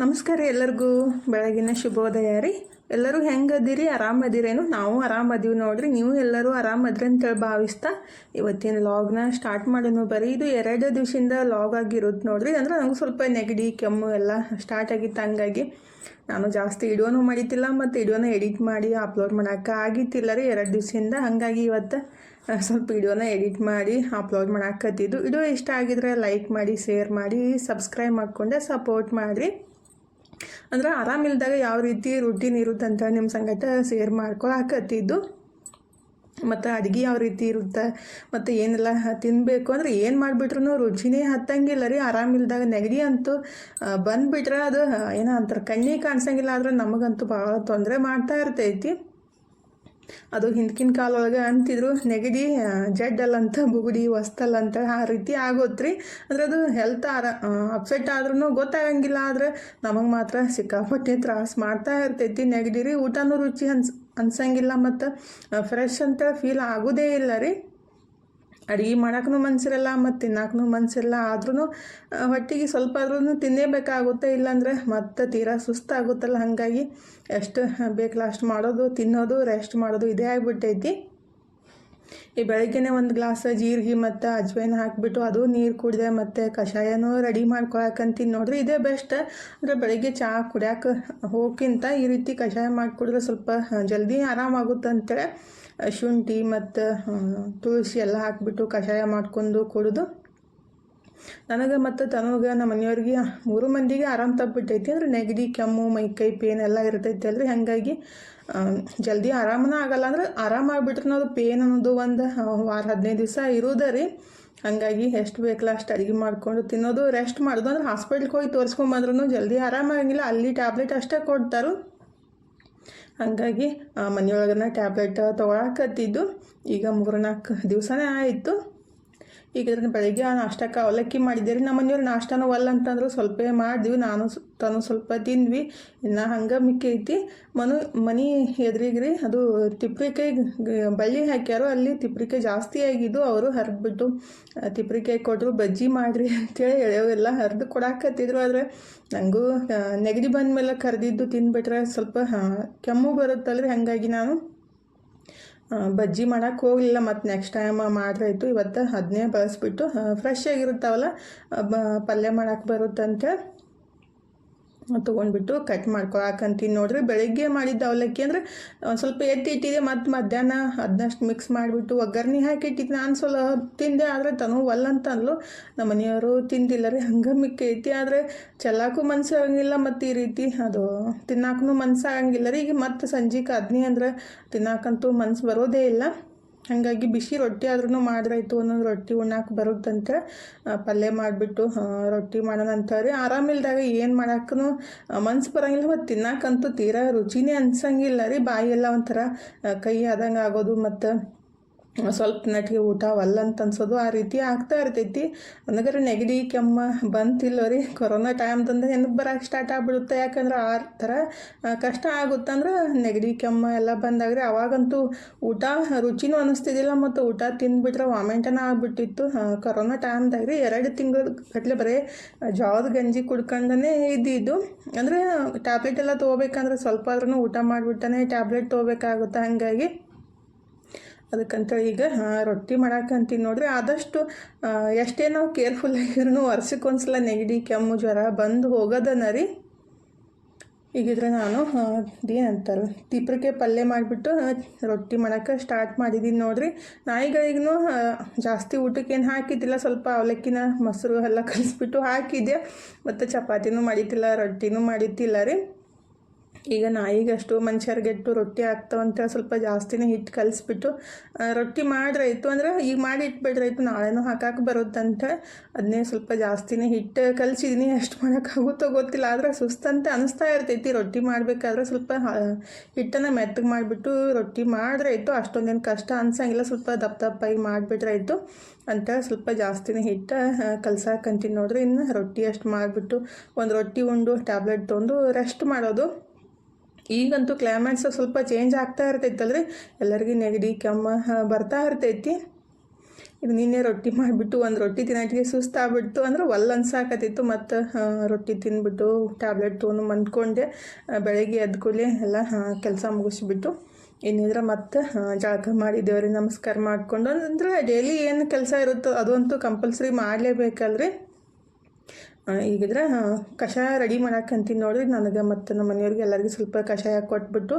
ನಮಸ್ಕಾರ ಎಲ್ಲರಿಗೂ. ಬೆಳಗಿನ ಶುಭೋದಯ ರೀ. ಎಲ್ಲರೂ ಹೆಂಗದಿರಿ ಆರಾಮದಿರೇನು ನಾವು ಆರಾಮದೀವಿ ನೋಡ್ರಿ. ನೀವು ಎಲ್ಲರೂ ಆರಾಮದ್ರಿ ಅಂತೇಳಿ ಭಾವಿಸ್ತಾ ಇವತ್ತಿನ ಲಾಗ್ನ ಸ್ಟಾರ್ಟ್ ಮಾಡೋನು ಬರೀ ಇದು ಎರಡು ದಿವಸದಿಂದ ಲಾಗ್ ಆಗಿರೋದು ನೋಡ್ರಿ. ಅಂದ್ರೆ ನಂಗೆ ಸ್ವಲ್ಪ ನೆಗಡಿ, ಕೆಮ್ಮು ಎಲ್ಲ ಸ್ಟಾರ್ಟ್ ಆಗಿತ್ತು ಹಂಗಾಗಿ ನಾನು ಜಾಸ್ತಿ ವಿಡಿಯೋನು ಮಾಡಿದ್ದಿಲ್ಲ ಮತ್ತು ವಿಡಿಯೋನ ಎಡಿಟ್ ಮಾಡಿ ಅಪ್ಲೋಡ್ ಮಾಡೋಕೆ ಆಗಿತ್ತಿಲ್ಲ ರೀ ಎರಡು ದಿವಸದಿಂದ. ಹಾಗಾಗಿ ಇವತ್ತು ಸ್ವಲ್ಪ ವಿಡಿಯೋನ ಎಡಿಟ್ ಮಾಡಿ ಅಪ್ಲೋಡ್ ಮಾಡಾಕತ್ತಿದ್ದು. ವಿಡಿಯೋ ಇಷ್ಟ ಆಗಿದ್ರೆ ಲೈಕ್ ಮಾಡಿ ಶೇರ್ ಮಾಡಿ ಸಬ್ಸ್ಕ್ರೈಬ್ ಮಾಡಿಕೊಂಡೆ ಸಪೋರ್ಟ್ ಮಾಡಿರಿ. ಅಂದ್ರೆ ಆರಾಮಿಲ್ದಾಗ ಯಾವ ರೀತಿ ರುಟೀನ್ ಇರುತ್ತಂತ ನಿಮ್ಮ ಸಂಗಟ ಶೇರ್ ಮಾಡ್ಕೊಳಕತ್ತಿದ್ದು. ಮತ್ತು ಅಡುಗೆ ಯಾವ ರೀತಿ ಇರುತ್ತೆ, ಮತ್ತು ಏನೆಲ್ಲ ತಿನ್ನಬೇಕು ಅಂದ್ರೆ ಏನು ಮಾಡಿಬಿಟ್ರು ರುಚಿನೇ ಹತ್ತಂಗಿಲ್ಲ ರೀ. ಆರಾಮಿಲ್ದಾಗ ನೆಗಡಿ ಅಂತೂ ಬಂದುಬಿಟ್ರೆ ಅದು ಏನೋ ಅಂತಾರೆ ಕಣ್ಣಿಗೆ ಕಾಣಿಸಂಗಿಲ್ಲ, ಆದ್ರೆ ನಮಗಂತೂ ಭಾಳ ತೊಂದರೆ ಮಾಡ್ತಾ ಇರ್ತೈತಿ. ಅದು ಹಿಂದ್ಕಿನ ಕಾಲೊಳಗೆ ಅಂತಿದ್ರು, ನೆಗಡಿ ಜಡ್ಡಲ್ಲಂತ, ಬುಗುಡಿ ಹೊಸ್ತಲ್ಲ ಅಂತ ಆ ರೀತಿ ಆಗೋತ್ರಿ. ಅಂದ್ರೆ ಅದು ಹೆಲ್ತ್ ಆರ ಅಪ್ಸೆಟ್ ಆದ್ರೂ ಗೊತ್ತಾಗಂಗಿಲ್ಲ. ಆದ್ರೆ ನಮಗೆ ಮಾತ್ರ ಸಿಕ್ಕಾಪಟ್ಟೆ ತ್ರಾಸ ಮಾಡ್ತಾ ಇರ್ತೈತಿ. ನೆಗಡಿ ರೀ, ಊಟನೂ ರುಚಿ ಅನ್ಸ್, ಅನ್ಸಂಗಿಲ್ಲ ಮತ್ತು ಫ್ರೆಶ್ ಅಂತ ಫೀಲ್ ಆಗೋದೇ ಇಲ್ಲ ರೀ. ಅಡುಗೆ ಮಾಡೋಕ್ಕೂ ಮನಸ್ಸಿರಲ್ಲ ಮತ್ತು ತಿನ್ನೋಕ್ಕೂ ಮನಸ್ಸಿರಲ್ಲ ಆದ್ರೂ ಹೊಟ್ಟಿಗೆ ಸ್ವಲ್ಪ ಆದ್ರೂ ತಿನ್ನೇಬೇಕಾಗುತ್ತೆ, ಇಲ್ಲಾಂದರೆ ಮತ್ತೆ ತೀರಾ ಸುಸ್ತಾಗುತ್ತಲ್ಲ, ಹಾಗಾಗಿ ಎಷ್ಟು ಬೇಕಲ್ಲ ಅಷ್ಟು ಮಾಡೋದು, ತಿನ್ನೋದು ರೆಸ್ಟ್ ಮಾಡೋದು ಇದೇ ಆಗಿಬಿಟ್ಟೈತಿ. ಈ ಬೆಳಗ್ಗೆನೆ ಒಂದು ಗ್ಲಾಸ್ ಜೀರಿಗೆ ಮತ್ತು ಅಜ್ವೈನ್ ಹಾಕಿಬಿಟ್ಟು ಅದು ನೀರು ಕುಡಿದೆ ಮತ್ತು ಕಷಾಯನೂ ರೆಡಿ ಮಾಡ್ಕೊಳಕಂತೀನಿ ನೋಡ್ರಿ. ಇದೇ ಬೆಸ್ಟ್. ಅಂದರೆ ಬೆಳಗ್ಗೆ ಚಹಾ ಕುಡಿಯೋಕೆ ಹೋಗಿಂತ ಈ ರೀತಿ ಕಷಾಯ ಮಾಡಿ ಕುಡಿದ್ರೆ ಸ್ವಲ್ಪ ಜಲ್ದಿ ಆರಾಮಾಗುತ್ತೆ ಅಂತೇಳಿ ಶುಂಠಿ ಮತ್ತು ತುಳಸಿ ಎಲ್ಲ ಹಾಕಿಬಿಟ್ಟು ಕಷಾಯ ಮಾಡ್ಕೊಂಡು ಕುಡಿದು. ನನಗೆ ಮತ್ತು ತನಗೆ ನಮ್ಮ ಮನೆಯವ್ರಿಗೆ ಮೂರು ಮಂದಿಗೆ ಆರಾಮ್ ತಪ್ಪಿಬಿಟ್ಟೈತಿ ಅಂದ್ರೆ ನೆಗಡಿ, ಕೆಮ್ಮು, ಮೈಕೈ ಪೇನ್ ಎಲ್ಲ ಇರ್ತೈತಿ ಅಲ್ರಿ. ಹಾಗಾಗಿ ಜಲ್ದಿ ಆರಾಮನ ಆಗಲ್ಲ ಅಂದ್ರೆ ಆರಾಮ ಆಗ್ಬಿಟ್ರೆ ಅದು ಪೇನ್ ಅನ್ನೋದು ಒಂದು ವಾರ ಹದಿನೈದು ದಿವಸ ಇರೋದ ರೀ. ಹಾಗಾಗಿ ಎಷ್ಟು ಬೇಕಲ್ಲ ಅಷ್ಟು ಅಡುಗೆ ಮಾಡ್ಕೊಂಡು ತಿನ್ನೋದು ರೆಸ್ಟ್ ಮಾಡೋದು. ಅಂದ್ರೆ ಹಾಸ್ಪಿಟ್ಲ್ಗೆ ಹೋಗಿ ತೋರಿಸ್ಕೊಂಬಂದ್ರೂ ಜಲ್ದಿ ಆರಾಮಾಗಿಲ್ಲ ಅಲ್ಲಿ ಟ್ಯಾಬ್ಲೆಟ್ ಅಷ್ಟೇ ಕೊಡ್ತಾರೆ. ಹಾಗಾಗಿ ಮನೆಯೊಳಗನ್ನ ಮನೆಯೊಳಗನ ಟ್ಯಾಬ್ಲೆಟ್ ತೊಗೊಳಕತ್ತಿದ್ದು. ಈಗ ಮೂರು ನಾಲ್ಕು ದಿವಸನೇ ಆಯಿತು. ಈಗ ಇದನ್ನ ಬೆಳಗ್ಗೆ ನಾಷ್ಟಕ್ಕೆ ಅವಲಕ್ಕಿ ಮಾಡಿದ್ದೆ ರೀ ನಮ್ಮ ಮನೆಯವ್ರು ನಾಷ್ಟನೂ ಒಲ್ಲ ಅಂತಂದ್ರೆ ಸ್ವಲ್ಪ ಮಾಡಿದ್ವಿ. ನಾನು ತಾನು ಸ್ವಲ್ಪ ತಿಂದ್ವಿ. ಇನ್ನು ಹಂಗೆ ಮಿಕ್ಕಿ ಮನು, ಮನೆ ಎದುರಿಗೆ ರೀ ಅದು ತಿಪ್ರಿಕಾಯಿ ಬಳ್ಳಿ ಹಾಕ್ಯಾರು ಅಲ್ಲಿ ತಿಪ್ರಿಕಾಯಿ ಜಾಸ್ತಿ ಆಗಿದ್ದು ಅವರು ಹರಿದ್ಬಿಟ್ಟು ತಿಪ್ರಿಕಾಯಿ ಕೊಟ್ಟರು ಬಜ್ಜಿ ಮಾಡಿರಿ ಅಂತೇಳಿ ಎಳೆವೆಲ್ಲ ಹರಿದು ಕೊಡಾಕತ್ತಿದ್ರು. ಆದರೆ ನನಗೂ ನೆಗಡಿ ಬಂದ ಮೇಲೆ ಕರೆದಿದ್ದು ತಿಂದ್ಬಿಟ್ರೆ ಸ್ವಲ್ಪ ಕೆಮ್ಮು ಕೆಮ್ಮು ರೀ ಹಾಗಾಗಿ ನಾನು ಬಜ್ಜಿ ಮಾಡೋಕ್ಕೆ ಹೋಗಲಿಲ್ಲ, ಮತ್ತು ನೆಕ್ಸ್ಟ್ ಟೈಮ್ ಮಾಡ್ರಾಯ್ತು ಇವತ್ತು ಅದನ್ನೇ ಬಳಸ್ಬಿಟ್ಟು ಫ್ರೆಶ್ ಆಗಿರುತ್ತಾವಲ್ಲ ಪಲ್ಯ ಮಾಡೋಕ್ಕೆ ಬರುತ್ತಂತ. ತೊಗೊಂಡ್ಬಿಟ್ಟು ಕಟ್ ಮಾಡ್ಕೊಳಕಂತೀನಿ ನೋಡ್ರಿ. ಬೆಳಿಗ್ಗೆ ಮಾಡಿದ್ದ ಅವಲಕ್ಕಿ ಅಂದರೆ ಸ್ವಲ್ಪ ಎತ್ತಿ ಇಟ್ಟಿದೆ ಮತ್ತು ಮಧ್ಯಾಹ್ನ ಅದನ್ನಷ್ಟು ಮಿಕ್ಸ್ ಮಾಡಿಬಿಟ್ಟು ಒಗ್ಗರಣೆ ಹಾಕಿ ಇಟ್ಟಿದ್ದೆ ನಾನು ಸ್ವಲ್ಪ ತಿಂದೆ, ಆದರೆ ತನು ಒಲ್ಲಂತ ಅಂದ್ಲು ನಮ್ಮ ಮನೆಯವರು ತಿಂದಿಲ್ಲ ರೀ. ಹಂಗೆ ಮಿಕ್ಕೈತಿ. ಆದರೆ ಚೆಲ್ಲಾಕು ಮನ್ಸು ಆಗಂಗಿಲ್ಲ ಮತ್ತು ಈ ರೀತಿ. ಅದು ತಿನ್ನಾಕೂ ಮನ್ಸು ಆಗಂಗಿಲ್ಲ ರೀ. ಈಗ ಮತ್ತು ಸಂಜೆಗೆ ಅದನ್ನೇ ಅಂದ್ರೆ ತಿನ್ನಾಕಂತೂ ಮನ್ಸು ಬರೋದೇ ಇಲ್ಲ. ಹಾಗಾಗಿ ಬಿಸಿ ರೊಟ್ಟಿ ಆದ್ರೂ ಮಾಡ್ರಾಯ್ತು ಒಂದೊಂದು ರೊಟ್ಟಿ ಉಣ್ಣಾಕೆ ಬರುತ್ತಂತೆ. ಪಲ್ಯ ಮಾಡಿಬಿಟ್ಟು ರೊಟ್ಟಿ ಮಾಡೋಣ ಅಂತಾರೆ. ಆರಾಮಿಲ್ದಾಗ ಏನು ಮಾಡಕ್ಕೂ ಮನ್ಸು ಬರಂಗಿಲ್ಲ ಮತ್ತು ತಿನ್ನಾಕಂತೂ ತೀರಾ ರುಚಿನೇ ಅನ್ಸಂಗಿಲ್ಲ ರೀ. ಬಾಯಿ ಎಲ್ಲ ಒಂಥರ ಕೈ ಆದಂಗೆ ಆಗೋದು ಮತ್ತು ಸ್ವಲ್ಪ ನಟಿಗೆ ಊಟ ಒಲ್ಲ ಅಂತ ಅನ್ಸೋದು ಆ ರೀತಿ ಆಗ್ತಾ ಇರ್ತೈತಿ. ನನಗರ ನೆಗಡಿ, ಕೆಮ್ಮ ಬಂತಿಲ್ಲ ರೀ. ಕೊರೋನಾ ಟೈಮ್ದಂದ್ರೆ ನೆನಪು ಬರೋಕೆ ಸ್ಟಾರ್ಟ್ ಆಗ್ಬಿಡುತ್ತೆ? ಯಾಕಂದ್ರೆ ಆ ಥರ ಕಷ್ಟ ಆಗುತ್ತಂದ್ರೆ ನೆಗಡಿ, ಕೆಮ್ಮ ಎಲ್ಲ ಬಂದಾಗ್ರೆ ಅವಾಗಂತೂ ಊಟ ರುಚಿನೂ ಅನ್ನಿಸ್ತಿದ್ದಿಲ್ಲ ಮತ್ತು ಊಟ ತಿಂದುಬಿಟ್ರೆ ವಾಮೆಂಟನ ಆಗ್ಬಿಟ್ಟಿತ್ತು. ಕೊರೋನಾ ಟೈಮ್ದಾಗ ರೀ ಎರಡು ತಿಂಗಳ ಗಟ್ಲೆ ಬರೀ ಜೋಳದ ಗಂಜಿ ಕುಡ್ಕೊಂಡೇ ಇದ್ದಿದ್ದು. ಅಂದರೆ ಟ್ಯಾಬ್ಲೆಟ್ ಎಲ್ಲ ತೊಗೋಬೇಕಂದ್ರೆ ಸ್ವಲ್ಪ ಆದ್ರೂ ಊಟ ಮಾಡಿಬಿಟ್ಟನೆ ಟ್ಯಾಬ್ಲೆಟ್ ತೊಗೋಬೇಕಾಗುತ್ತೆ ಹಾಗಾಗಿ. ಅದಕ್ಕಂತೇಳಿ ಈಗ ರೊಟ್ಟಿ ಅಂತೀನಿ ನೋಡಿರಿ. ಆದಷ್ಟು ಎಷ್ಟೇ ನಾವು ಕೇರ್ಫುಲ್ ಆಗಿರೂ ವರ್ಷಕ್ಕೊಂದ್ಸಲ ನೆಗಡಿ, ಕೆಮ್ಮು, ಜ್ವರ ಬಂದು ಹೋಗೋದನ್ನ ರೀ. ಈಗಿದ್ರೆ ನಾನು ಏನಂತಾರೆ ತಿಪ್ರಿಕೆ ಪಲ್ಯ ಮಾಡಿಬಿಟ್ಟು ರೊಟ್ಟಿ ಮಾಡೋಕ್ಕೆ ಸ್ಟಾರ್ಟ್ ಮಾಡಿದ್ದೀನಿ ನೋಡ್ರಿ. ನಾಯಿಗಳಿಗೂ ಜಾಸ್ತಿ ಊಟಕ್ಕೆ ಹಾಕಿದ್ದಿಲ್ಲ, ಸ್ವಲ್ಪ ಅವಲಕ್ಕಿನ ಮೊಸರು ಎಲ್ಲ ಕಲಿಸ್ಬಿಟ್ಟು ಹಾಕಿದ್ದೆ. ಮತ್ತು ಚಪಾತಿನೂ ಮಾಡಿದ್ದಿಲ್ಲ, ರೊಟ್ಟಿನೂ ಮಾಡಿದ್ದಿಲ್ಲ ರೀ. ಈಗ ನಾಯಿಗಷ್ಟು ಮನುಷ್ಯರಿಗೆಟ್ಟು ರೊಟ್ಟಿ ಆಗ್ತಾವಂತೇಳಿ ಸ್ವಲ್ಪ ಜಾಸ್ತಿನೇ ಹಿಟ್ಟು ಕಲಿಸ್ಬಿಟ್ಟು ರೊಟ್ಟಿ ಮಾಡ್ರಾಯ್ತು ಅಂದ್ರೆ ಈಗ ಮಾಡಿ ಇಟ್ಬಿಡ್ರಾಯ್ತು, ನಾಳೆನೂ ಹಾಕಕ್ಕೆ ಬರುತ್ತಂತ. ಅದನ್ನೇ ಸ್ವಲ್ಪ ಜಾಸ್ತಿನೇ ಹಿಟ್ಟು ಕಲಿಸಿದ್ದೀನಿ ಎಷ್ಟು ಮಾಡೋಕ್ಕಾಗುತ್ತೋ ಗೊತ್ತಿಲ್ಲ, ಆದರೆ ಸುಸ್ತಂತ ಅನಿಸ್ತಾ ಇರ್ತೈತಿ. ರೊಟ್ಟಿ ಮಾಡಬೇಕಾದ್ರೆ ಸ್ವಲ್ಪ ಹಿಟ್ಟನ್ನು ಮೆತ್ತಗೆ ಮಾಡಿಬಿಟ್ಟು ರೊಟ್ಟಿ ಮಾಡ್ರಾಯ್ತು. ಅಷ್ಟೊಂದೇನು ಕಷ್ಟ ಅನ್ಸಂಗಿಲ್ಲ, ಸ್ವಲ್ಪ ದಪ್ಪ ದಪ್ಪಾಗಿ ಮಾಡಿಬಿಟ್ರಾಯ್ತು ಅಂತ ಸ್ವಲ್ಪ ಜಾಸ್ತಿನೇ ಹಿಟ್ಟು ಕಲ್ಸಕ್ಕಂತೀನಿ ನೋಡ್ರಿ. ಇನ್ನು ರೊಟ್ಟಿ ಅಷ್ಟು ಮಾಡಿಬಿಟ್ಟು ಒಂದು ರೊಟ್ಟಿ ಉಂಡು, ಟ್ಯಾಬ್ಲೆಟ್ ತೊಗೊಂಡು ರೆಸ್ಟ್ ಮಾಡೋದು. ಈಗಂತೂ ಕ್ಲೈಮೇಟ್ಸ್ ಸ್ವಲ್ಪ ಚೇಂಜ್ ಆಗ್ತಾ ಇರ್ತೈತಲ್ರಿ? ಎಲ್ಲರಿಗೂ ನೆಗಡಿ, ಕೆಮ್ಮ ಬರ್ತಾ ಇರ್ತೈತಿ. ಇದು ನಿನ್ನೆ ರೊಟ್ಟಿ ಮಾಡಿಬಿಟ್ಟು ಒಂದು ರೊಟ್ಟಿ ತಿನ್ನೋಟಿಗೆ ಸುಸ್ತಾಗ್ಬಿಡ್ತು ಅಂದ್ರೆ ಒಲ್ಲ ಅನ್ಸಾಕತ್ತಿತ್ತು. ಮತ್ತು ರೊಟ್ಟಿ ತಿಂದ್ಬಿಟ್ಟು ಟ್ಯಾಬ್ಲೆಟ್ ತೊಗೊಂಡು ಮಂದ್ಕೊಂಡೆ ಬೆಳಗ್ಗೆ ಎದ್ದ ಎಲ್ಲ ಕೆಲಸ ಮುಗಿಸ್ಬಿಟ್ಟು ಏನಿದ್ರೆ ಮತ್ತೆ ಜಳಕ ಮಾಡಿ ದೇವ್ರಿಗೆ ನಮಸ್ಕಾರ ಮಾಡಿಕೊಂಡು ಅಂದ್ರೆ ಡೈಲಿ ಏನು ಕೆಲಸ ಇರುತ್ತೋ ಅದಂತೂ ಕಂಪಲ್ಸರಿ ಮಾಡಲೇಬೇಕಲ್ರಿ. ಈಗಿದ್ರೆ ಕಷಾಯ ರೆಡಿ ಮಾಡಕ್ಕಂತೀನಿ ನೋಡ್ರಿ. ನನಗೆ ಮತ್ತು ನಮ್ಮ ಮನೆಯವ್ರಿಗೆ ಎಲ್ಲರಿಗೂ ಸ್ವಲ್ಪ ಕಷಾಯ ಕೊಟ್ಬಿಟ್ಟು,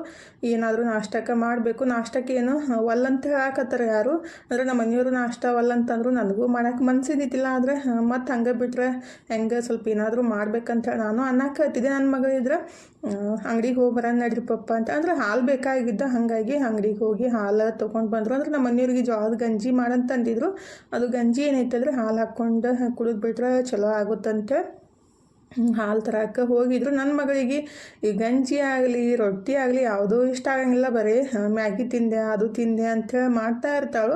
ಏನಾದರೂ ನಾಷ್ಟಕ್ಕೆ ಮಾಡಬೇಕು. ನಾಷ್ಟಕ್ಕೆ ಏನು ಒಲ್ಲಂತ ಹಾಕತ್ತಾರೆ ಯಾರು? ಅಂದರೆ ನಮ್ಮ ಮನೆಯವರು ನಾಷ್ಟ ಒಲ್ಲಂತಂದ್ರು ನನಗೂ ಮಾಡಕ್ಕೆ ಮನಸ್ಸಿದ್ದಿಲ್ಲ ಆದರೆ ಮತ್ತು ಹಂಗೆ ಬಿಟ್ರೆ ಹೆಂಗೆ ಸ್ವಲ್ಪ ಏನಾದರೂ ಮಾಡ್ಬೇಕಂತ ನಾನು ಅನ್ನಕ್ಕೆ ನನ್ನ ಮಗಳಿದ್ರೆ ಅಂಗಡಿಗೆ ಹೋಗಿ ಬರೋಣ ನಡ್ರಿ ಪಪ್ಪ ಅಂತ. ಅಂದ್ರೆ ಹಾಲು ಬೇಕಾಗಿದ್ದ ಹಾಗಾಗಿ ಅಂಗಡಿಗೆ ಹೋಗಿ ಹಾಲು ತೊಗೊಂಡು ಬಂದರು. ಅಂದ್ರೆ ನಮ್ಮ ಮನೆಯವ್ರಿಗೆ ಜೋಳದ ಗಂಜಿ ಮಾಡಂತಂದಿದ್ರು ಅದು ಗಂಜಿ ಏನೈತೆ ಅಂದರೆ ಹಾಲು ಹಾಕ್ಕೊಂಡು ಕುಡಿದ್ಬಿಟ್ರೆ ಚಲೋ ಆಗುತ್ತಂತೆ. ಹಾಲು ತರಕ್ಕೆ ಹೋಗಿದ್ರು. ನನ್ನ ಮಗಳಿಗೆ ಈ ಗಂಜಿ ಆಗಲಿ, ರೊಟ್ಟಿ ಆಗಲಿ ಯಾವುದೂ ಇಷ್ಟ ಆಗಂಗಿಲ್ಲ. ಬರೀ ಮ್ಯಾಗಿ ತಿಂದೆ, ಅದು ತಿಂದೆ ಅಂಥೇಳಿ ಮಾಡ್ತಾ ಇರ್ತಾಳು.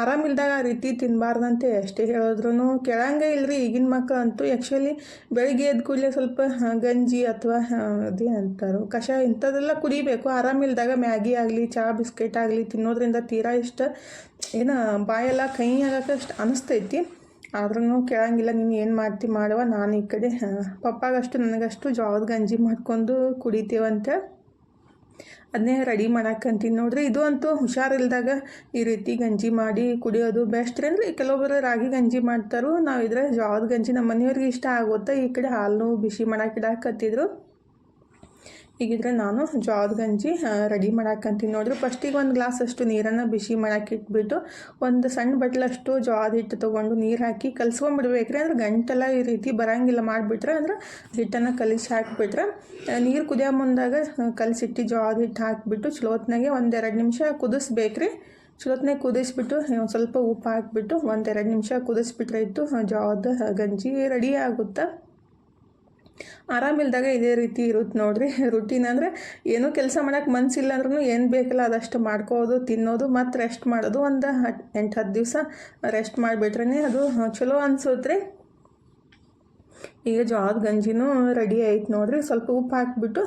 ಆರಾಮಿಲ್ದಾಗ ಆ ರೀತಿ ತಿನ್ನಬಾರ್ದಂತೆ ಎಷ್ಟೇ ಹೇಳಿದ್ರು ಕೇಳಂಗೆ ಇಲ್ಲರಿ ಈಗಿನ ಮಕ್ಕಳು ಅಂತೂ ಆ್ಯಕ್ಚುಲಿ ಬೆಳಿಗ್ಗೆ ಎದ್ದು ಕೂಡಲೇ ಸ್ವಲ್ಪ ಗಂಜಿ ಅಥವಾ ಅದೇ ಅಂತಾರೋ ಕಷಾಯ ಇಂಥದ್ದೆಲ್ಲ ಕುಡಿಬೇಕು. ಆರಾಮಿಲ್ದಾಗ ಮ್ಯಾಗಿ ಆಗಲಿ ಚಹಾ ಬಿಸ್ಕೆಟ್ ಆಗಲಿ ತಿನ್ನೋದ್ರಿಂದ ತೀರಾ ಇಷ್ಟ. ಏನು ಬಾಯೆಲ್ಲ ಕೈ ಆಗಕ್ಕೆ ಅಷ್ಟು ಅನಿಸ್ತೈತಿ. ಆದ್ರೂ ಕೇಳಂಗಿಲ್ಲ, ನೀನು ಏನು ಮಾಡ್ತಿ ಮಾಡುವ? ನಾನು ಈ ಕಡೆ ಪಪ್ಪಾಗಷ್ಟು ನನಗಷ್ಟು ಜೋಳದ ಗಂಜಿ ಮಾಡ್ಕೊಂಡು ಕುಡಿತೀವಂತೆ. ಅದನ್ನೇ ರೆಡಿ ಮಾಡಕ್ಕಂತೀನಿ ನೋಡ್ರಿ. ಇದು ಅಂತೂ ಹುಷಾರಿಲ್ದಾಗ ಈ ರೀತಿ ಗಂಜಿ ಮಾಡಿ ಕುಡಿಯೋದು ಬೆಸ್ಟ್ ರೀ. ಅಂದರೆ ಕೆಲವೊಬ್ಬರು ರಾಗಿ ಗಂಜಿ ಮಾಡ್ತಾರೋ. ನಾವು ಇದ್ರೆ ಜೋಳದ ಗಂಜಿ ನಮ್ಮ ಮನೆಯವ್ರಿಗೆ ಇಷ್ಟ ಆಗುತ್ತೆ ಈ ಕಡೆ ಹಾಲು ಬಿಸಿ ಮಾಡಕ್ಕೆ ಇಡಾಕತ್ತಿದ್ರು. ಈಗಿದ್ರೆ ನಾನು ಜೋಳದ ಗಂಜಿ ರೆಡಿ ಮಾಡಾಕಂತೀನಿ. ನೋಡ್ರಿ, ಫಸ್ಟಿಗೆ ಒಂದು ಗ್ಲಾಸ್ ಅಷ್ಟು ನೀರನ್ನು ಬಿಸಿ ಮಾಡಕ್ಕೆ ಇಟ್ಬಿಟ್ಟು ಒಂದು ಸಣ್ಣ ಬಟ್ಲಷ್ಟು ಜೋಳದ ಹಿಟ್ಟು ತೊಗೊಂಡು ನೀರು ಹಾಕಿ ಕಲ್ಸ್ಕೊಂಡ್ಬಿಡ್ಬೇಕ್ರಿ ಅಂದ್ರೆ ಗಂಟೆಲ್ಲ ಈ ರೀತಿ ಬರಂಗಿಲ್ಲ ಮಾಡಿಬಿಟ್ರೆ ಅಂದ್ರೆ ಹಿಟ್ಟನ್ನು ಕಲಿಸಿ ಹಾಕಿಬಿಟ್ರೆ ನೀರು ಕುದಿಯೋ ಮುಂದಾಗ ಕಲಸಿಟ್ಟು ಜೋಳದ ಹಿಟ್ಟು ಹಾಕಿಬಿಟ್ಟು ಚಲೋತ್ನಾಗೆ ಒಂದೆರಡು ನಿಮಿಷ ಕುದಿಸ್ಬೇಕ್ರಿ. ಚಲೋತ್ನಾಗೆ ಕುದಿಸ್ಬಿಟ್ಟು ಸ್ವಲ್ಪ ಉಪ್ಪು ಹಾಕಿಬಿಟ್ಟು ಒಂದೆರಡು ನಿಮಿಷ ಕುದಿಸ್ಬಿಟ್ರೆ ಇತ್ತು ಜೋಳದ ಗಂಜಿ ರೆಡಿ ಆಗುತ್ತೆ? ಆರಾಮಿಲ್ದಾಗ ಇದೇ ರೀತಿ ಇರುತ್ತೆ ನೋಡ್ರಿ. ರುಟೀನ್ ಅಂದರೆ ಏನೂ ಕೆಲಸ ಮಾಡೋಕೆ ಮನಸ್ಸಿಲ್ಲ ಅಂದ್ರೂ ಏನು ಬೇಕಲ್ಲ, ಅದಷ್ಟು ಮಾಡ್ಕೋದು, ತಿನ್ನೋದು ಮತ್ತು ರೆಸ್ಟ್ ಮಾಡೋದು ಒಂದು ಎಂಟು ಹತ್ತು ದಿವಸ ರೆಸ್ಟ್ ಮಾಡಿಬಿಟ್ರೆ ಅದು ಚಲೋ ಅನಿಸುತ್ತೆ ಈಗ ಜೋಳದ ಗಂಜಿನೂ ರೆಡಿ ಆಯ್ತು ನೋಡ್ರಿ. ಸ್ವಲ್ಪ ಉಪ್ಪು ಹಾಕ್ಬಿಟ್ಟು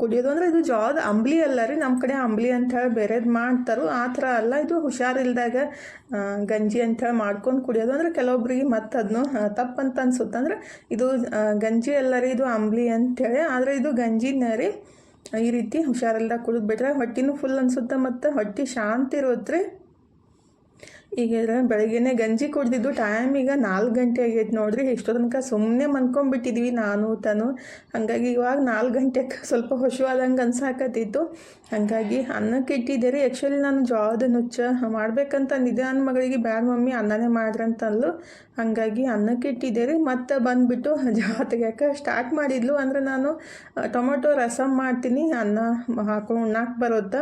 ಕುಡಿಯೋದು. ಅಂದರೆ ಇದು ಜೋಳದ ಅಂಬ್ಲಿ ಅಲ್ಲ ರೀ. ನಮ್ಮ ಕಡೆ ಅಂಬ್ಲಿ ಅಂತ ಹೇಳಿ ಬೇರೆದು ಮಾಡ್ತಾರೋ. ಆ ಥರ ಅಲ್ಲ, ಇದು ಹುಷಾರಿಲ್ದಾಗ ಗಂಜಿ ಅಂತ ಹೇಳಿ ಮಾಡ್ಕೊಂಡು ಕುಡಿಯೋದು. ಅಂದರೆ ಕೆಲವೊಬ್ರಿಗೆ ಮತ್ತೆ ಅದನ್ನು ತಪ್ಪಂತ ಅನ್ಸುತ್ತೆ. ಅಂದ್ರೆ ಇದು ಗಂಜಿ ಅಲ್ಲ ರೀ, ಇದು ಅಂಬ್ಲಿ ಅಂತೇಳಿ ಆದರೆ ಇದು ಗಂಜಿನ ರೀ, ಈ ರೀತಿ ಹುಷಾರಿಲ್ದಾಗ ಕುಡಿದ್ಬಿಟ್ರೆ ಹೊಟ್ಟಿನೂ ಫುಲ್ ಅನ್ಸುತ್ತೆ. ಮತ್ತು ಹೊಟ್ಟೆ ಶಾಂತಿ ಇರುತ್ತೆ ರೀ. ಈಗ ಬೆಳಗ್ಗೆನೆ ಗಂಜಿ ಕುಡ್ದಿದ್ದು ಟೈಮ್ ಈಗ ನಾಲ್ಕು ಗಂಟೆ ಆಗೈತೆ ನೋಡ್ರಿ. ಇಷ್ಟೋ ತನಕ ಸುಮ್ಮನೆ ಮನ್ಕೊಂಡ್ಬಿಟ್ಟಿದ್ವಿ ನಾನು, ತಾನು. ಹಾಗಾಗಿ ಇವಾಗ ನಾಲ್ಕು ಗಂಟೆಗೆ ಸ್ವಲ್ಪ ಹುಷವಾದಂಗೆ ಅನ್ಸಾಕತ್ತಿತ್ತು. ಹಾಗಾಗಿ ಅನ್ನಕ್ಕೆ ಇಟ್ಟಿದ್ದೆ ರೀ ಆ್ಯಕ್ಚುಲಿ ನಾನು ಜೋಳದ ನುಚ್ಚ ಮಾಡ್ಬೇಕಂತ ಅಂದಿದ್ದೆ ನನ್ನ ಮಗಳಿಗೆ ಬ್ಯಾಡ ಮಮ್ಮಿ ಅನ್ನನೇ ಮಾಡ್ರಂತ ಅಂದ್ಲು ಹಾಗಾಗಿ ಅನ್ನಕ್ಕೆ ಇಟ್ಟಿದ್ದೆ ರೀ ಮತ್ತೆ ಬಂದುಬಿಟ್ಟು ಜೋಳ ತೆಗಿಯೋಕೆ ಸ್ಟಾರ್ಟ್ ಮಾಡಿದ್ಲು. ಅಂದರೆ ನಾನು ಟೊಮೊಟೊ ರಸಮ್ ಮಾಡ್ತೀನಿ. ಅನ್ನ ಹಾಕೊಂಡು ಉಣ್ಣಾಕೆ ಬರುತ್ತೆ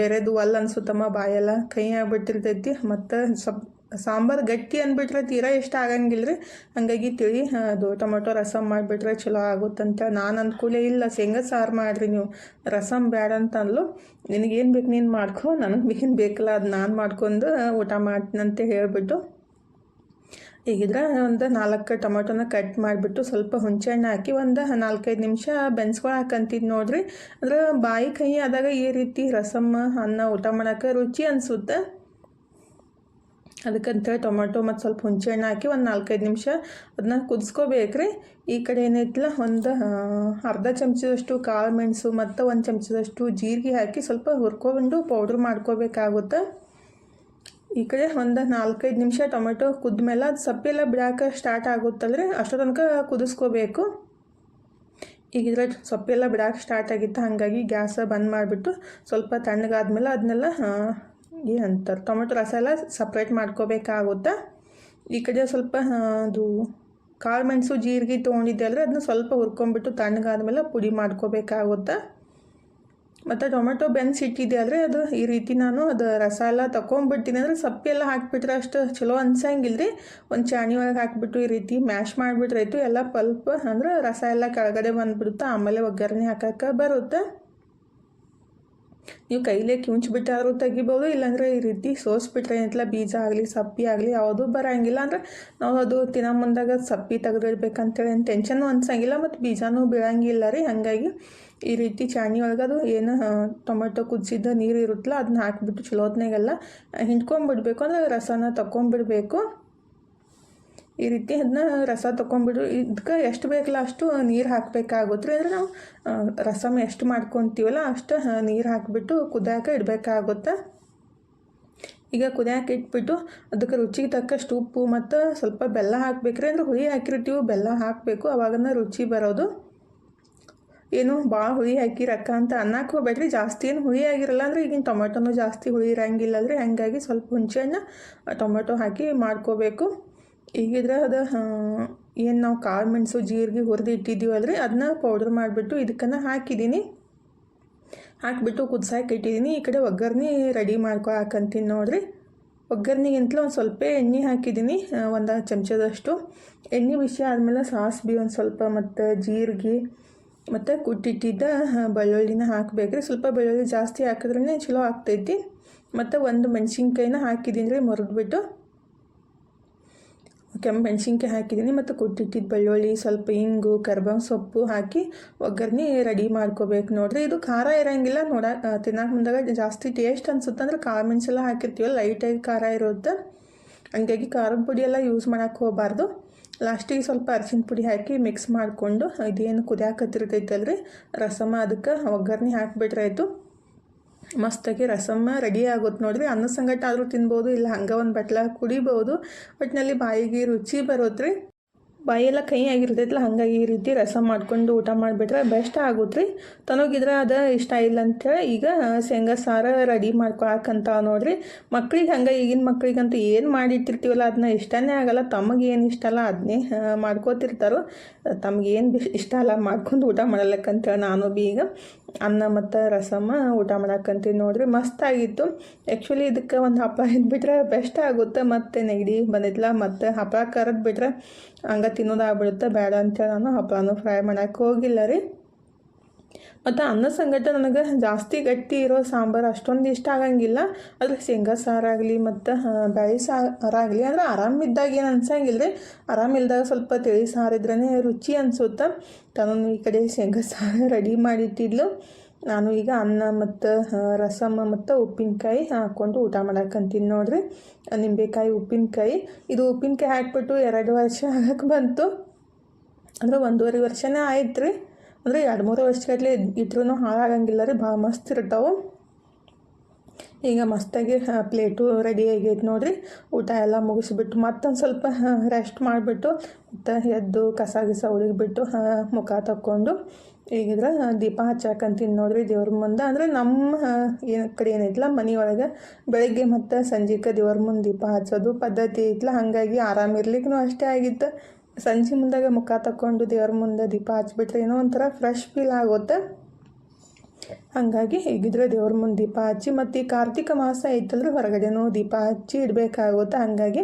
ಬೇರೆದು ಒಲ್ಲ ಅನ್ಸುತ್ತಮ್ಮ ಬಾಯೆಲ್ಲ ಕೈ ಆಗ್ಬಿಟ್ಟಿರ್ತೈತಿ. ಮತ್ತು ಸ್ವಲ್ಪ ಸಾಂಬಾರು ಗಟ್ಟಿ ಅಂದ್ಬಿಟ್ರೆ ತೀರಾ ಇಷ್ಟ ಆಗಂಗಿಲ್ಲ ರೀ ಹಂಗಾಗಿ ತಿಳಿ ಅದು ಟೊಮೊಟೊ ರಸಮ್ ಮಾಡಿಬಿಟ್ರೆ ಚಲೋ ಆಗುತ್ತಂತ ನಾನು ಅಂದ್ಕೂಲೇ ಇಲ್ಲ. ಶೇಂಗಾ ಸಾರು ಮಾಡಿರಿ ನೀವು. ರಸಮ್ ಬೇಡ ಅಂತ ಅಂದ್ಲು. ನಿನಗೇನು ಬೇಕು ನೀನು ಮಾಡ್ಕೊ. ನನಗೆ ಏನು ಬೇಕಲ್ಲ, ಅದು ನಾನು ಮಾಡ್ಕೊಂಡು ಊಟ ಮಾಡ್ತೀನಂತ ಹೇಳಿಬಿಟ್ಟು. ಈಗಿದ್ರೆ ಒಂದು ನಾಲ್ಕು ಟೊಮೆಟೊನ ಕಟ್ ಮಾಡಿಬಿಟ್ಟು ಸ್ವಲ್ಪ ಹುಣಸೆಹಣ್ಣು ಹಾಕಿ ಒಂದು ನಾಲ್ಕೈದು ನಿಮಿಷ ಬೆನ್ಸ್ಕೊಳಕಂತಿದ್ದು ನೋಡ್ರಿ. ಅಂದ್ರೆ ಬಾಯಿ ಕೈ ಆದಾಗ ಈ ರೀತಿ ರಸಮ್ಮ ಅನ್ನ ಊಟ ಮಾಡೋಕೆ ರುಚಿ ಅನಿಸುತ್ತೆ? ಅದಕ್ಕಂತೇಳಿ ಟೊಮೆಟೊ ಮತ್ತು ಸ್ವಲ್ಪ ಹುಣಸೆಹಣ್ಣು ಹಾಕಿ ಒಂದು ನಾಲ್ಕೈದು ನಿಮಿಷ ಅದನ್ನ ಕುದಿಸ್ಕೋಬೇಕ್ರಿ. ಈ ಕಡೆ ಏನೈತಿಲ್ಲ ಒಂದು ಅರ್ಧ ಚಮಚದಷ್ಟು ಕಾಳು ಮೆಣಸು ಮತ್ತು ಒಂದು ಚಮಚದಷ್ಟು ಜೀರಿಗೆ ಹಾಕಿ ಸ್ವಲ್ಪ ಹುರ್ಕೊಂಡು ಪೌಡ್ರ್ ಮಾಡ್ಕೋಬೇಕಾಗುತ್ತೆ. ಈ ಕಡೆ ಒಂದು ನಾಲ್ಕೈದು ನಿಮಿಷ ಟೊಮೆಟೊ ಕುದ್ಮೇಲೆ ಅದು ಸಪ್ಪೆಲ್ಲ ಬಿಡಾಕ ಸ್ಟಾರ್ಟ್ ಆಗುತ್ತಲ್ರಿ, ಅಷ್ಟೋ ತನಕ ಕುದಿಸ್ಕೋಬೇಕು. ಈಗ ಇದ್ರ ಸೊಪ್ಪೆಲ್ಲ ಬಿಡಾಕೆ ಸ್ಟಾರ್ಟ್ ಆಗಿತ್ತು, ಹಾಗಾಗಿ ಗ್ಯಾಸ್ ಬಂದ್ ಮಾಡಿಬಿಟ್ಟು ಸ್ವಲ್ಪ ತಣ್ಣಗಾದ್ಮೇಲೆ ಅದನ್ನೆಲ್ಲ ಏನಂತಾರೆ, ಟೊಮೆಟೊ ರಸ ಎಲ್ಲ ಸಪ್ರೇಟ್ ಮಾಡ್ಕೋಬೇಕಾಗುತ್ತೆ? ಈ ಕಡೆ ಸ್ವಲ್ಪ ಅದು ಕಾಳು ಮೆಣಸು, ಜೀರಿಗೆ ತೊಗೊಂಡಿದ್ದೆ ಅಲ್ರಿ ಅದನ್ನ ಸ್ವಲ್ಪ ಹುರ್ಕೊಂಡ್ಬಿಟ್ಟು ತಣ್ಣಗಾದ್ಮೇಲೆ ಪುಡಿ ಮಾಡ್ಕೋಬೇಕಾಗುತ್ತೆ? ಮತ್ತು ಟೊಮೆಟೊ ಬೆನ್ಸಿಟ್ಟಿದೆ ಆದರೆ ಅದು ಈ ರೀತಿ ನಾನು ಅದು ರಸ ಎಲ್ಲ ತಗೊಂಡ್ಬಿಡ್ತೀನಿ ಅಂದರೆ ಸಪ್ಪೆಲ್ಲ ಹಾಕಿಬಿಟ್ರೆ ಅಷ್ಟು ಚಲೋ ಅನ್ಸಂಗಿಲ್ಲ ರೀ ಒಂದು ಚಾಣಿ ಒಳಗೆ ಹಾಕಿಬಿಟ್ಟು ಈ ರೀತಿ ಮ್ಯಾಶ್ ಮಾಡಿಬಿಟ್ರಾಯ್ತು ಎಲ್ಲ ಪಲ್ಪ್ ಅಂದ್ರೆ ರಸ ಎಲ್ಲ ಕೆಳಗಡೆ ಬಂದುಬಿಡುತ್ತೆ, ಆಮೇಲೆ ಒಗ್ಗರಣೆ ಹಾಕಕ್ಕೆ ಬರುತ್ತೆ? ನೀವು ಕೈಲೇ ಕಿವುಚ್ಬಿಟ್ಟಾದ್ರೂ ತೆಗಿಬೋದು, ಇಲ್ಲಾಂದರೆ ಈ ರೀತಿ ಸೋಸ್ಬಿಟ್ರೆ ಏನಂತಲ್ಲ ಬೀಜ ಆಗಲಿ ಸಪ್ಪಿ ಆಗಲಿ ಯಾವುದೂ ಬರೋಂಗಿಲ್ಲ. ಅಂದ್ರೆ ನಾವು ಅದು ತಿನ್ನೋ ಮುಂದಾಗ ಸಪ್ಪಿ ತೆಗೆದಿಡ್ಬೇಕಂತೇಳಿ ಏನು ಟೆನ್ಷನ್ನು ಅನ್ಸಂಗಿಲ್ಲ, ಮತ್ತು ಬೀಜನೂ ಬೀಳಂಗಿಲ್ಲ ರೀ. ಹಾಗಾಗಿ ಈ ರೀತಿ ಚಾಣಿ ಒಳಗೆ ಅದು ಏನು ಟೊಮೆಟೊ ಕುದಿಸಿದ್ದ ನೀರು ಇರುತ್ತಲ್ಲ ಅದನ್ನ ಹಾಕಿಬಿಟ್ಟು ಚಲೋತ್ನಾಗೆಲ್ಲ ಹಿಂಡ್ಕೊಂಬಿಡ್ಬೇಕು. ಅಂದ್ರೆ ರಸನ ತಗೊಂಬಿಡಬೇಕು ಈ ರೀತಿ ಅದನ್ನ ರಸ ತೊಗೊಂಡ್ಬಿಡು ಇದಕ್ಕೆ ಎಷ್ಟು ಬೇಕಲ್ಲ ಅಷ್ಟು ನೀರು ಹಾಕಬೇಕಾಗುತ್ತೆ. ಅಂದರೆ ನಾವು ರಸಮ್ ಎಷ್ಟು ಮಾಡ್ಕೊತೀವಲ್ಲ ಅಷ್ಟು ನೀರು ಹಾಕಿಬಿಟ್ಟು ಕುದಿಯಾಕ ಇಡಬೇಕಾಗುತ್ತೆ. ಈಗ ಕುದಿಯಾಕೆ ಇಟ್ಬಿಟ್ಟು ಅದಕ್ಕೆ ರುಚಿಗೆ ತಕ್ಕಷ್ಟು ಉಪ್ಪು ಮತ್ತು ಸ್ವಲ್ಪ ಬೆಲ್ಲ ಹಾಕಬೇಕ್ರಿ. ಅಂದ್ರೆ ಹುಳಿ ಹಾಕಿರ್ತೀವಿ, ಬೆಲ್ಲ ಹಾಕಬೇಕು, ಅವಾಗನ ರುಚಿ ಬರೋದು. ಏನು ಭಾಳ ಹುಳಿ ಹಾಕಿರಕ್ಕ ಅಂತ ಅನ್ನಕ್ಕೆ ಹೋಗ್ಬೇಡ್ರಿ. ಜಾಸ್ತಿ ಏನು ಹುಳಿ ಆಗಿರಲ್ಲ ಅಂದರೆ ಈಗಿನ ಟೊಮೆಟೊನೂ ಜಾಸ್ತಿ ಹುಳಿ ಇರಂಗಿಲ್ಲ ಅಂದರೆ ಹಾಗಾಗಿ ಸ್ವಲ್ಪ ಹುಣಸೆಹಣ್ಣು ಟೊಮೆಟೊ ಹಾಕಿ ಮಾಡ್ಕೋಬೇಕು. ಈಗಿದ್ರೆ ಅದು ಏನು ನಾವು ಕಾಳು ಮೆಣಸು ಜೀರಿಗೆ ಹುರಿದು ಇಟ್ಟಿದ್ದೀವಲ್ಲ ರೀ ಅದನ್ನ ಪೌಡ್ರ್ ಮಾಡಿಬಿಟ್ಟು ಇದಕ್ಕನ್ನು ಹಾಕಿದ್ದೀನಿ ಹಾಕಿಬಿಟ್ಟು ಕುದ್ಸಾಕೆ ಇಟ್ಟಿದ್ದೀನಿ ಈ ಕಡೆ ಒಗ್ಗರ್ಣೆ ರೆಡಿ ಮಾಡ್ಕೊಳಕಂತೀನಿ ನೋಡಿರಿ. ಒಗ್ಗರ್ಣೆಗಿಂತಲೂ ಒಂದು ಸ್ವಲ್ಪ ಎಣ್ಣೆ ಹಾಕಿದ್ದೀನಿ ಒಂದು ಚಮಚದಷ್ಟು. ಎಣ್ಣೆ ಬಿಸಿ ಆದಮೇಲೆ ಸಾಸ್ ಬಿ ಒಂದು ಸ್ವಲ್ಪ ಮತ್ತು ಜೀರಿಗೆ ಮತ್ತು ಕುಟ್ಟಿಟ್ಟಿದ್ದ ಬೆಳ್ಳುಳ್ಳಿನ ಹಾಕಬೇಕ್ರಿ. ಸ್ವಲ್ಪ ಬೆಳ್ಳುಳ್ಳಿ ಜಾಸ್ತಿ ಹಾಕಿದ್ರೇ ಚಲೋ ಆಗ್ತೈತಿ. ಮತ್ತು ಒಂದು ಮೆಣಸಿನ್ಕಾಯಿನ ಹಾಕಿದ್ದೀನಿ ರೀ, ಮುರಿದ್ಬಿಟ್ಟು. ಕೆಂಪು ಮೆಣಸಿನ್ಕಾಯಿ ಹಾಕಿದ್ದೀನಿ ಮತ್ತು ಕುಟ್ಟಿಟ್ಟಿದ್ದ ಬೆಳ್ಳುಳ್ಳಿ, ಸ್ವಲ್ಪ ಇಂಗು ಕರ್ಬೇವು ಸೊಪ್ಪು ಹಾಕಿ ಒಗ್ಗರಣೆ ರೆಡಿ ಮಾಡ್ಕೋಬೇಕು. ನೋಡಿರಿ ಇದು ಖಾರ ಇರೋಂಗಿಲ್ಲ. ನೋಡ ತಿನ್ನೋಕೆ ಮುಂದಾಗ ಜಾಸ್ತಿ ಟೇಸ್ಟ್ ಅನ್ಸುತ್ತೆ. ಅಂದ್ರೆ ಖಾರ ಮೆಣಸೆಲ್ಲ ಹಾಕಿರ್ತೀವಲ್ಲ ಲೈಟಾಗಿ ಖಾರ ಇರುತ್ತೆ. ಹಂಗಾಗಿ ಖಾರದ ಪುಡಿ ಎಲ್ಲ ಯೂಸ್ ಮಾಡೋಕ್ಕೆ ಹೋಗಬಾರ್ದು. ಲಾಸ್ಟಿಗೆ ಸ್ವಲ್ಪ ಅರಿಶಿನ ಪುಡಿ ಹಾಕಿ ಮಿಕ್ಸ್ ಮಾಡಿಕೊಂಡು, ಇದೇನು ಕುದಿಯಾಕತ್ತಿರ್ತೈತಲ್ರಿ, ರಸಮ ಅದಕ್ಕೆ ಒಗ್ಗರ್ಣೆ ಹಾಕಿಬಿಟ್ರಾಯ್ತು ಮಸ್ತಾಗಿ ರಸಮ್ಮ ರೆಡಿ ಆಗುತ್ತೆ ನೋಡಿರಿ. ಅನ್ನ ಸಂಗಟ ಆದರೂ ತಿನ್ಬೋದು, ಇಲ್ಲ ಹಂಗೆ ಒಂದು ಬಟ್ಲ ಕುಡಿಬೋದು. ಒಟ್ಟಿನಲ್ಲಿ ಬಾಯಿಗೆ ರುಚಿ ಬರುತ್ತೆ ಬಾಯೆಲ್ಲ ಕೈ ಆಗಿರ್ತೈತಲ್ಲ ಹಾಗಾಗಿ ಈ ರೀತಿ ರಸ ಮಾಡ್ಕೊಂಡು ಊಟ ಮಾಡಿಬಿಟ್ರೆ ಬೆಸ್ಟ್ ಆಗುತ್ತೆ ರೀ. ತನಗಿದ್ರೆ ಅದು ಇಷ್ಟ ಇಲ್ಲ ಅಂತೇಳಿ ಈಗ ಶೇಂಗಾ ಸಾರ ರೆಡಿ ಮಾಡ್ಕೊಳಕಂತ ನೋಡ್ರಿ. ಮಕ್ಳಿಗೆ ಹಂಗೆ ಈಗಿನ ಮಕ್ಳಿಗಂತೂ ಏನು ಮಾಡಿಟ್ಟಿರ್ತೀವಲ್ಲ ಅದನ್ನ ಇಷ್ಟನೇ ಆಗಲ್ಲ. ತಮಗೆ ಏನು ಇಷ್ಟ ಅಲ್ಲ ಅದನ್ನೇ ಮಾಡ್ಕೋತಿರ್ತಾರೋ. ತಮಗೇನು ಇಷ್ಟ ಅಲ್ಲ, ಮಾಡ್ಕೊಂಡು ಊಟ ಮಾಡಲಕ್ಕಂತೇಳಿ ನಾನು ಬಿ ಈಗ ಅನ್ನ ಮತ್ತು ರಸಮ್ಮ ಊಟ ಮಾಡಕ್ಕಂತೀನಿ ನೋಡ್ರಿ. ಮಸ್ತಾಗಿತ್ತು ಆ್ಯಕ್ಚುಲಿ ಇದಕ್ಕೆ ಒಂದು ಹಪ್ಪಳ ಇದ್ಬಿಟ್ರೆ ಬೆಸ್ಟ್ ಆಗುತ್ತೆ. ಮತ್ತು ನೆಗಡಿ ಬಂದಿದ್ಲ, ಮತ್ತು ಹಪ್ಪಳ ಕರೆದು ಬಿಟ್ರೆ ಹಂಗೆ ತಿನ್ನೋದಾಗ್ಬಿಡುತ್ತೆ ಬೇಡ ಅಂತೇಳಿ ನಾನು ಹಪ್ಪಳನೂ ಫ್ರೈ ಮಾಡೋಕ್ಕೆ ಹೋಗಿಲ್ಲ ರೀ. ಮತ್ತು ಅನ್ನ ಸಂಗಟ ನನಗೆ ಜಾಸ್ತಿ ಗಟ್ಟಿ ಇರೋ ಸಾಂಬಾರು ಅಷ್ಟೊಂದು ಇಷ್ಟ ಆಗಂಗಿಲ್ಲ. ಅದ್ರ ಶೇಂಗಾ ಸಾರಾಗಲಿ ಮತ್ತು ಬೇಳೆ ಸಾರಾಗಲಿ ಅಂದರೆ ಆರಾಮಿದ್ದಾಗ ಏನು ಅನ್ಸಂಗಿಲ್ಲ ರೀ ಆರಾಮಿಲ್ದಾಗ ಸ್ವಲ್ಪ ತಿಳಿ ಸಾರಿದ್ರೇ ರುಚಿ ಅನಿಸುತ್ತೆ. ತಾನು ಈ ಕಡೆ ಶೇಂಗಾ ಸಾರು ರೆಡಿ ಮಾಡಿಟ್ಟಿದ್ಲು. ನಾನು ಈಗ ಅನ್ನ ಮತ್ತು ರಸಮ್ಮ ಮತ್ತು ಉಪ್ಪಿನಕಾಯಿ ಹಾಕ್ಕೊಂಡು ಊಟ ಮಾಡಕ್ಕಂತೀನಿ ನೋಡಿರಿ. ನಿಂಬೆಕಾಯಿ ಉಪ್ಪಿನಕಾಯಿ. ಇದು ಉಪ್ಪಿನಕಾಯಿ ಹಾಕ್ಬಿಟ್ಟು ಎರಡು ವರ್ಷ ಆಗಕ್ಕೆ ಬಂತು. ಅಂದರೆ ಒಂದೂವರೆ ವರ್ಷನೇ ಆಯ್ತು ರೀ ಅಂದರೆ ಎರಡು ಮೂರು ವರ್ಷಗಟ್ಟಲೆ ಇದ್ರೂ ಹಾಳಾಗಂಗಿಲ್ಲ ರೀ, ಭಾಳ ಮಸ್ತ್ ಇರ್ತಾವೆ. ಈಗ ಮಸ್ತಾಗಿ ಪ್ಲೇಟು ರೆಡಿ ಆಗೈತೆ ನೋಡಿರಿ. ಊಟ ಎಲ್ಲ ಮುಗಿಸ್ಬಿಟ್ಟು ಮತ್ತೊಂದು ಸ್ವಲ್ಪ ರೆಸ್ಟ್ ಮಾಡಿಬಿಟ್ಟು, ಮತ್ತು ಎದ್ದು ಕಸ ಗಿಸ ಉಳಿಗ್ಬಿಟ್ಟು ಮುಖ ತಕ್ಕೊಂಡು ಈಗಿದ್ರೆ ದೀಪ ಹಚ್ಚಾಕಂತೀನಿ ನೋಡ್ರಿ ದೇವ್ರ ಮುಂದೆ. ಅಂದರೆ ನಮ್ಮ ಏನು ಕಡೆ ಏನೈತಿಲ್ಲ ಮನೆಯೊಳಗೆ ಬೆಳಗ್ಗೆ ಮತ್ತು ಸಂಜೆಗೆ ದೇವ್ರ ಮುಂದೆ ದೀಪ ಹಚ್ಚೋದು ಪದ್ಧತಿ ಐತಲ್ಲ ಹಾಗಾಗಿ ಆರಾಮಿರ್ಲಿಕ್ಕೂ ಅಷ್ಟೇ ಆಗಿತ್ತು. ಸಂಜೆ ಮುಂದಾಗ ಮುಖ ತಕ್ಕೊಂಡು ದೇವ್ರ ಮುಂದೆ ದೀಪ ಹಚ್ಬಿಟ್ರೆ ಏನೋ ಒಂಥರ ಫ್ರೆಶ್ ಫೀಲ್ ಆಗುತ್ತೆ. ಹಾಗಾಗಿ ಹೇಗಿದ್ರೆ ದೇವ್ರ ಮುಂದೆ ದೀಪ ಹಚ್ಚಿ, ಮತ್ತು ಈ ಕಾರ್ತಿಕ ಮಾಸ ಐತಲ್ರಿ, ಹೊರಗಡೆನೂ ದೀಪ ಹಚ್ಚಿ ಇಡಬೇಕಾಗುತ್ತೆ. ಹಾಗಾಗಿ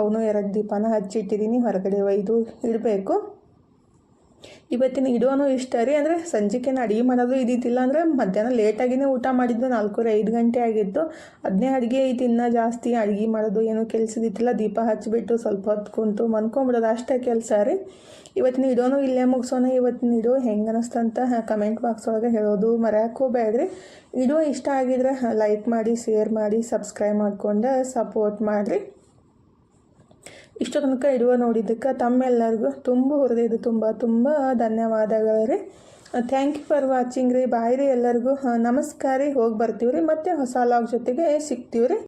ಅವನು ಎರಡು ದೀಪನ ಹಚ್ಚಿಟ್ಟಿದ್ದೀನಿ, ಹೊರಗಡೆ ಒಯ್ದು ಇಡಬೇಕು. ಇವತ್ತಿನ ಇಡೋನು ಇಷ್ಟ ರೀ ಅಂದರೆ ಸಂಜೆಗೇನು ಅಡುಗೆ ಮಾಡೋದು ಇದ್ದಿದ್ದಿಲ್ಲ ಅಂದರೆ ಮಧ್ಯಾಹ್ನ ಲೇಟಾಗಿನೇ ಊಟ ಮಾಡಿದ್ದು, ನಾಲ್ಕೂವರೆ ಐದು ಗಂಟೆ ಆಗಿತ್ತು ಅದನ್ನೇ ಅಡುಗೆ ಐತಿ, ಇನ್ನೂ ಜಾಸ್ತಿ ಅಡುಗೆ ಮಾಡೋದು ಏನೋ ಕೆಲಸದಿತ್ತಿಲ್ಲ ದೀಪ ಹಚ್ಚಿಬಿಟ್ಟು ಸ್ವಲ್ಪ ಹೊತ್ತು ಕುಂತು ಮನ್ಕೊಂಬಿಡೋದು ಅಷ್ಟೇ ಕೆಲಸ ರೀ. ಇವತ್ತಿನ ಇಡೋನು ಇಲ್ಲೇ ಮುಗಿಸೋಣ, ಇವತ್ತಿನ ಇಡೋ ಹೆಂಗೆ ಅನ್ನಿಸ್ತಂತ ಕಮೆಂಟ್ ಬಾಕ್ಸ್ ಒಳಗೆ ಹೇಳೋದು ಮರೆಯೋಕೆ ಬೇಡ್ರಿ ಇಡೋ ಇಷ್ಟ ಆಗಿದ್ರೆ ಲೈಕ್ ಮಾಡಿ ಶೇರ್ ಮಾಡಿ ಸಬ್ಸ್ಕ್ರೈಬ್ ಮಾಡಿಕೊಂಡು ಸಪೋರ್ಟ್ ಮಾಡಿರಿ. ಇಷ್ಟು ತನಕ ಇರುವ ನೋಡಿದ್ದಕ್ಕೆ ತಮ್ಮೆಲ್ಲರಿಗೂ ತುಂಬ ಹೃದಯದ ತುಂಬ ತುಂಬ ಧನ್ಯವಾದಗಳು ರೀ ಥ್ಯಾಂಕ್ ಯು ಫಾರ್ ವಾಚಿಂಗ್ ರೀ. ಬಾಯ್ ರೀ ಎಲ್ಲರಿಗೂ ನಮಸ್ಕಾರ ರೀ. ಹೋಗಿ ಬರ್ತೀವಿ ರೀ ಮತ್ತೆ ಹೊಸ ಲಾಗ್ ಜೊತೆಗೆ ಸಿಗ್ತೀವಿ ರೀ